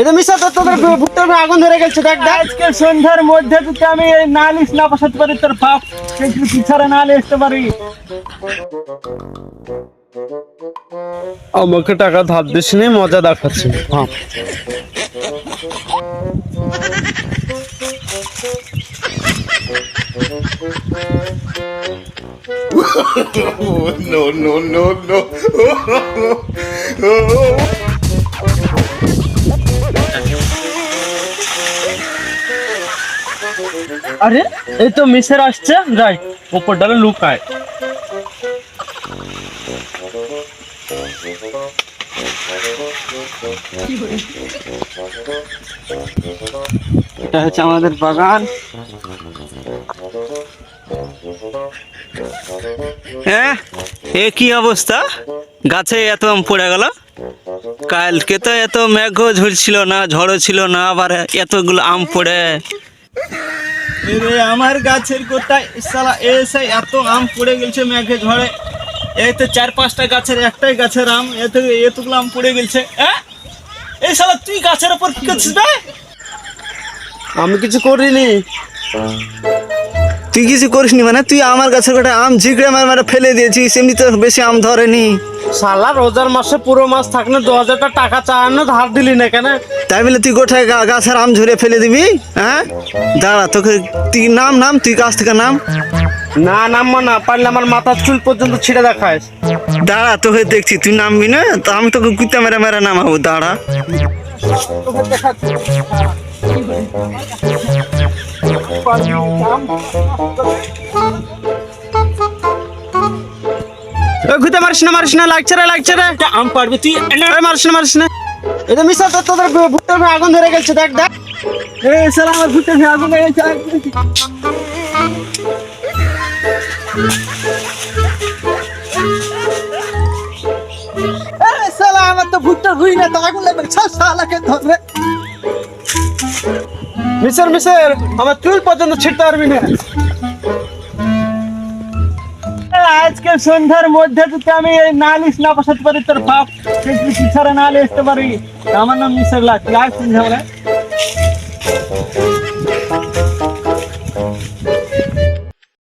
এটা মিশা তো তোদের ভুট্টার আগুন ধরে গেছে দেখ দেখ। আজকে সন্ধ্যার মধ্যে আমি নালিশ না বসাতে পারি তোর বাপ কিন্তু পিছারে নালে আসতে পারি। আমাকে টাকা ধার দিস নি মজা দেখাচ্ছি। হ্যাঁ। No, no, no, no. আরে, এই তো মিসের আসছে। যাই উপর ডালে লুকায়। এটা হচ্ছে আমাদের বাগান। হ্যাঁ এ কি অবস্থা? গাছে এত আম পড়ে গেল? কালকে তো এত মেঘ ঝরছিল না ঝড়ো ছিল না, আবার এতগুলো আম পড়ে। আমার গাছের কোথায়? সালা এসে এত আম পড়ে গেছে মেঘে ঝড়ে এই তো চার পাঁচটা গাছের, একটাই গাছের আম এত এতগুলো আম পড়ে গেছে এই সালা তুই গাছের উপর কি করছিস আমি কিছু করিনি। তুই কিছু করিসনি মানে? তুই আমার গাছের গোটা আম ঝিগড়ে মার মারে ফেলে দিয়েছিস এমনি তো বেশি আম ধরেনি। শালা রোজার মাসে পুরো মাস থাকলে দু হাজার টাকা চাওয়ানো ধার দিলি না কেন? তাই বলে তুই গোটায় গাছের আম ঝরে ফেলে দিবি হ্যাঁ? দাঁড়া তোকে তুই নাম নাম তুই গাছ থেকে নাম? না নামবো না পারলে আমার মাথার চুল পর্যন্ত ছিঁড়ে দেখায় দাঁড়া তোকে দেখছি তুই নামবি না? তো আমি তোকে কুত্তা মেরে মেরে নামাবো দাঁড়া। ঘুরতে মারিস না মারিস না লাগছে রে লাগছে রে। আম পারবি তুই? মারিস না মারিস না। এটা মিশা তো তোদের ভুট্টার উপরে আগুন ধরে গেছে দেখ দেখ। সালা আমার ভুট্টা খেয়ে আগুন লেগে গেছে আরে শালা আমার তো ভুট্টার হুই না তো আগুন লাগবে। ছা শালাকে ধরে মিসর মিসের, আমার চুল পর্যন্ত ছিটতে পারবি না। আজকে সন্ধ্যার মধ্যে যদি আমি এই নালিশ না বসাতে পারি, তোর বাপ ছাড়া নালিশ নালে আসতে পারি আমার নাম মিসের লাখ চিন্তা